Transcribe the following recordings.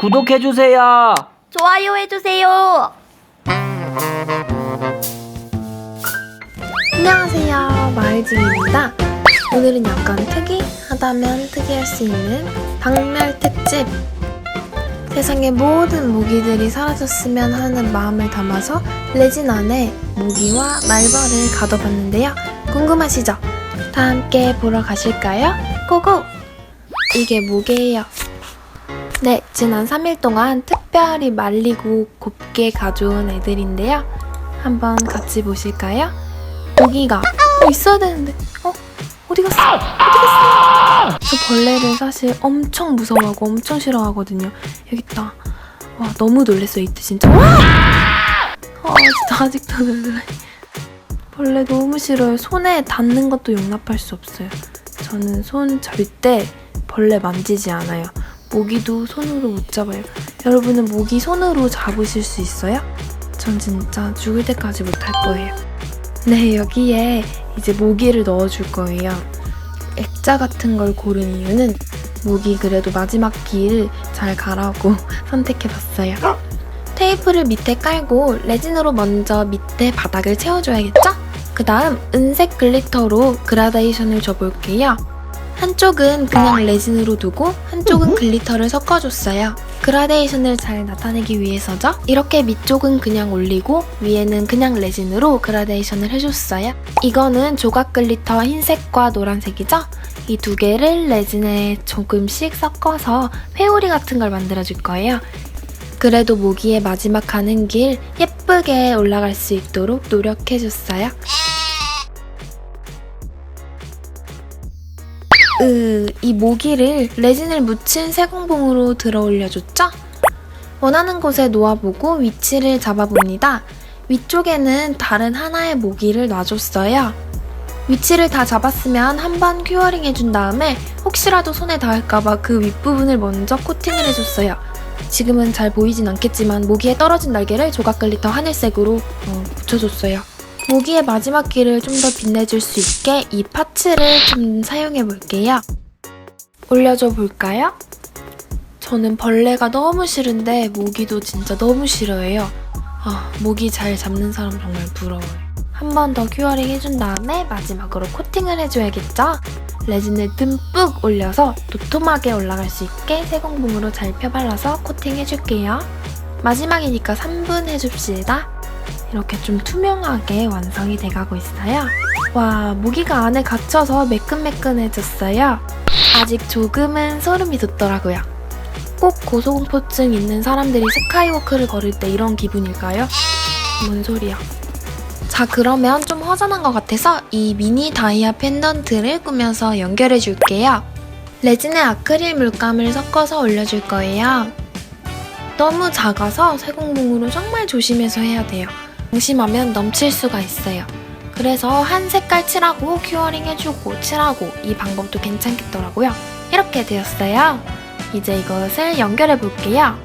구독해주세요. 좋아요 해주세요. 안녕하세요 마을집입니다 오늘은 약간 특이하다면 특이할 수 있는 박멸 특집 세상의 모든 모기들이 사라졌으면 하는 마음을 담아서 레진 안에 모기와 말벌을 가둬봤는데요 궁금하시죠? 다 함께 보러 가실까요? 고고! 이게 모기예요 네, 지난 3일 동안 특별히 말리고 곱게 가져온 애들인데요. 한번 같이 보실까요? 모기가 어, 있어야 되는데. 어 어디 갔어? 어디 갔어? 저 벌레를 사실 엄청 무서워하고 엄청 싫어하거든요. 여기 있다. 와 너무 놀랬어요 이때 진짜. 와! 어, 진짜 아직도 놀래. 벌레 너무 싫어요. 손에 닿는 것도 용납할 수 없어요. 저는 손 절대 벌레 만지지 않아요 모기도 손으로 못 잡아요 여러분은 모기 손으로 잡으실 수 있어요? 전 진짜 죽을 때까지 못 할 거예요 네, 여기에 이제 모기를 넣어줄 거예요. 액자 같은 걸 고른 이유는 모기 그래도 마지막 길잘 가라고 선택해봤어요. 테이프를 밑에 깔고 레진으로 먼저 밑에 바닥을 채워줘야겠죠? 그 다음 은색 글리터로 그라데이션을 줘볼게요. 한쪽은 그냥 레진으로 두고 한쪽은 글리터를 섞어줬어요. 그라데이션을 잘 나타내기 위해서죠. 이렇게 밑쪽은 그냥 올리고 위에는 그냥 레진으로 그라데이션을 해줬어요. 이거는 조각 글리터 흰색과 노란색이죠. 이 두 개를 레진에 조금씩 섞어서 회오리 같은 걸 만들어줄 거예요. 그래도 모기의 마지막 가는 길 예쁘게 올라갈 수 있도록 노력해줬어요. 으, 이 모기를 레진을 묻힌 세공봉으로 들어 올려줬죠? 원하는 곳에 놓아보고 위치를 잡아봅니다. 위쪽에는 다른 하나의 모기를 놔줬어요. 위치를 다 잡았으면 한 번 큐어링 해준 다음에 혹시라도 손에 닿을까봐 그 윗부분을 먼저 코팅을 해줬어요. 지금은 잘 보이진 않겠지만 모기의 떨어진 날개를 조각 글리터 하늘색으로 어, 붙여줬어요. 모기의 마지막 길을 좀 더 빛내줄 수 있게 이 파츠를 좀 사용해 볼게요. 올려줘 볼까요? 저는 벌레가 너무 싫은데 모기도 진짜 너무 싫어해요. 아, 모기 잘 잡는 사람 정말 부러워요. 한 번 더 큐어링 해준 다음에 마지막으로 코팅을 해줘야겠죠? 레진을 듬뿍 올려서 도톰하게 올라갈 수 있게 세공봉으로 잘 펴발라서 코팅해줄게요. 마지막이니까 3분 해줍시다. 이렇게 좀 투명하게 완성이 돼가고 있어요. 와, 모기가 안에 갇혀서 매끈매끈해졌어요. 아직 조금은 소름이 돋더라고요. 꼭 고소공포증 있는 사람들이 스카이워크를 걸을 때 이런 기분일까요? 뭔 소리야. 자, 그러면 좀 허전한 것 같아서 이 미니 다이아 펜던트를 꾸며서 연결해 줄게요. 레진에 아크릴 물감을 섞어서 올려줄 거예요. 너무 작아서 세공봉으로 정말 조심해서 해야 돼요. 방심하면 넘칠 수가 있어요. 그래서 한 색깔 칠하고 큐어링 해주고 칠하고 이 방법도 괜찮겠더라고요. 이렇게 되었어요. 이제 이것을 연결해 볼게요.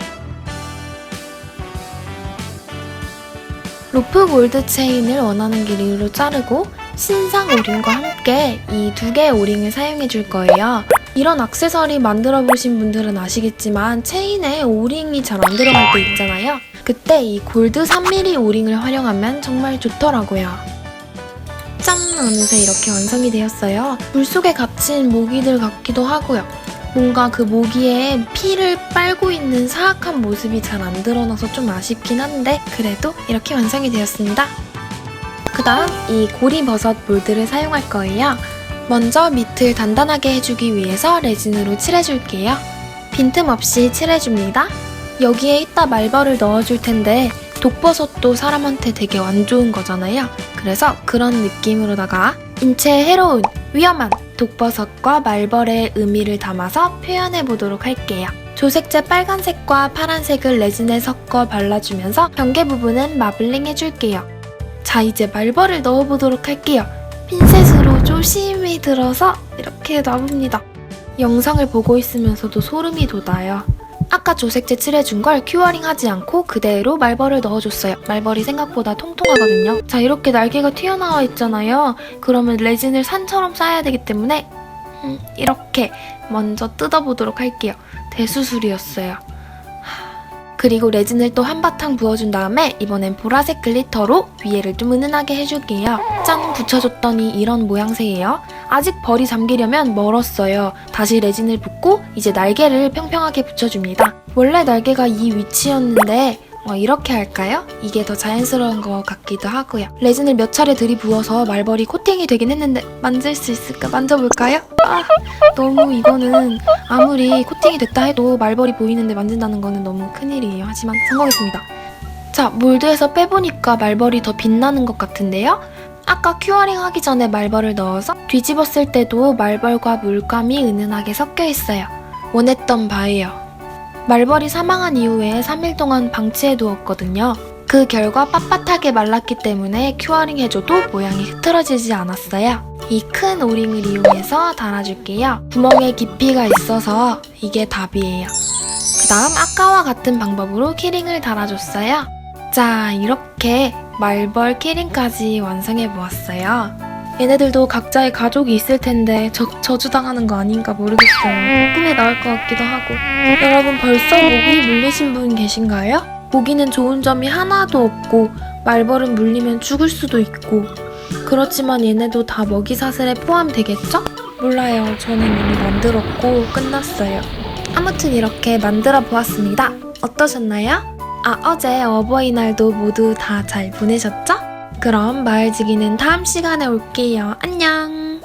로프 골드 체인을 원하는 길이로 자르고 신상 오링과 함께 이 두 개의 오링을 사용해 줄 거예요. 이런 액세서리 만들어 보신 분들은 아시겠지만 체인에 오링이 잘 안 들어갈 때 있잖아요. 그때 이 골드 3mm 오링을 활용하면 정말 좋더라고요. 짠! 어느새 이렇게 완성이 되었어요. 물속에 갇힌 모기들 같기도 하고요. 뭔가 그 모기에 피를 빨고 있는 사악한 모습이 잘 안 드러나서 좀 아쉽긴 한데 그래도 이렇게 완성이 되었습니다. 그 다음 이 고리버섯 몰드를 사용할 거예요. 먼저 밑을 단단하게 해주기 위해서 레진으로 칠해줄게요. 빈틈없이 칠해줍니다. 여기에 이따 말벌을 넣어줄 텐데 독버섯도 사람한테 되게 안 좋은 거잖아요. 그래서 그런 느낌으로다가 인체에 해로운 위험한 독버섯과 말벌의 의미를 담아서 표현해 보도록 할게요. 조색제 빨간색과 파란색을 레진에 섞어 발라주면서 경계 부분은 마블링 해줄게요. 자, 이제 말벌을 넣어보도록 할게요. 핀셋으로 조심히 들어서 이렇게 놔봅니다. 영상을 보고 있으면서도 소름이 돋아요. 아까 조색제 칠해준 걸 큐어링 하지 않고 그대로 말벌을 넣어줬어요. 말벌이 생각보다 통통하거든요. 자, 이렇게 날개가 튀어나와 있잖아요. 그러면 레진을 산처럼 쌓아야 되기 때문에 음, 이렇게 먼저 뜯어보도록 할게요. 대수술이었어요. 하, 그리고 레진을 또 한바탕 부어준 다음에 이번엔 보라색 글리터로 위에를 좀 은은하게 해줄게요. 짠! 붙여줬더니 이런 모양새예요. 아직 벌이 잠기려면 멀었어요. 다시 레진을 붓고 이제 날개를 평평하게 붙여줍니다. 원래 날개가 이 위치였는데 어, 이렇게 할까요? 이게 더 자연스러운 것 같기도 하고요. 레진을 몇 차례 들이부어서 말벌이 코팅이 되긴 했는데 만질 수 있을까? 만져볼까요? 아, 너무 이거는 아무리 코팅이 됐다 해도 말벌이 보이는데 만진다는 거는 너무 큰일이에요. 하지만 성공했습니다. 자, 몰드에서 빼보니까 말벌이 더 빛나는 것 같은데요? 아까 큐어링 하기 전에 말벌을 넣어서 뒤집었을 때도 말벌과 물감이 은은하게 섞여 있어요. 원했던 바예요. 말벌이 사망한 이후에 3일 동안 방치해 두었거든요. 그 결과 빳빳하게 말랐기 때문에 큐어링 해줘도 모양이 흐트러지지 않았어요. 이 큰 오링을 이용해서 달아줄게요. 구멍에 깊이가 있어서 이게 답이에요. 그 다음 아까와 같은 방법으로 키링을 달아줬어요. 자, 이렇게 말벌 키링까지 완성해 보았어요. 얘네들도 각자의 가족이 있을 텐데 저, 저주당하는 거 아닌가 모르겠어요. 꿈에 나올 것 같기도 하고. 여러분 벌써 모기 물리신 분 계신가요? 모기는 좋은 점이 하나도 없고 말벌은 물리면 죽을 수도 있고 그렇지만 얘네도 다 먹이 사슬에 포함되겠죠? 몰라요. 저는 이미 만들었고 끝났어요. 아무튼 이렇게 만들어 보았습니다. 어떠셨나요? 아, 어제 어버이날도 모두 다 잘 보내셨죠? 그럼 마을지기는 다음 시간에 올게요. 안녕!